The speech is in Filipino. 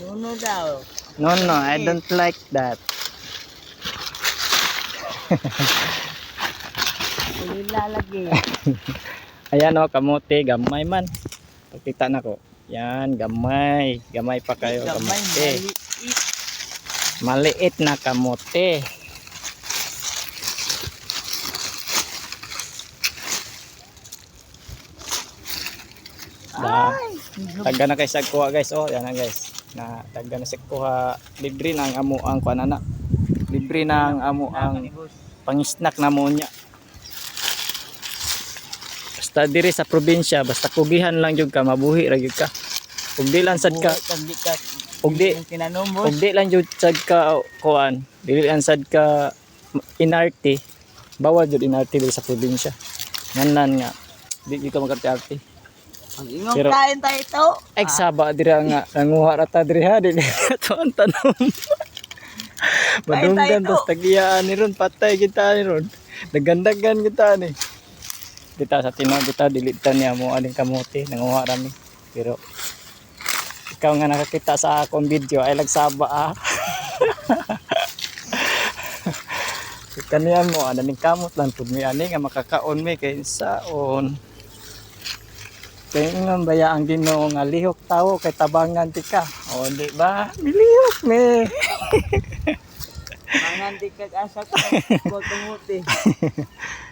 Nuno daw. No, no, I don't like that. Hindi lalagay. Ayan o, kamote, gamay man. Pagkita na ko. Yan, gamay. Gamay pa kayo, Gamay, kamote. maliit. Maliit na kamote. Da, tagga na kay sagkuha guys. Oh, yan na guys. Na tagga na sagkuha. Libre na ang amo ang panana. Libre na ang amo ang pangisnak na mo niya. Basta diri sa probinsya, basta kugihan lang jud ka, mabuhi ra jud ka. Ug di lang sad ka, ug di ug di lang jud sad ka kuan, dili lang sad ka inarte. Bawal jud inarte diri sa probinsya. Nganan nga di di ka magarte-arte. Ang ingong Pero- kain tayo ito. Ay saba diri nga nanguha ra ta diri ha dili to ang tanom. Madunggan tas tagiyaan ni ron patay kita ni ron. Dagandagan kita ni. Kita sa tino kita dilitan niya mo aling kamote nanguha rami. Pero ikaw nga nakakita sa akong video ay lagsaba ah. Kaniyan mo ana ning kamot lang pud mi ani nga makakaon mi kay saon. Kaya nga baya ang Ginoo nga lihok tao kay tabangan ti ka. O di ba? Milihok me. Mangan di ka asa ko. Kamuti.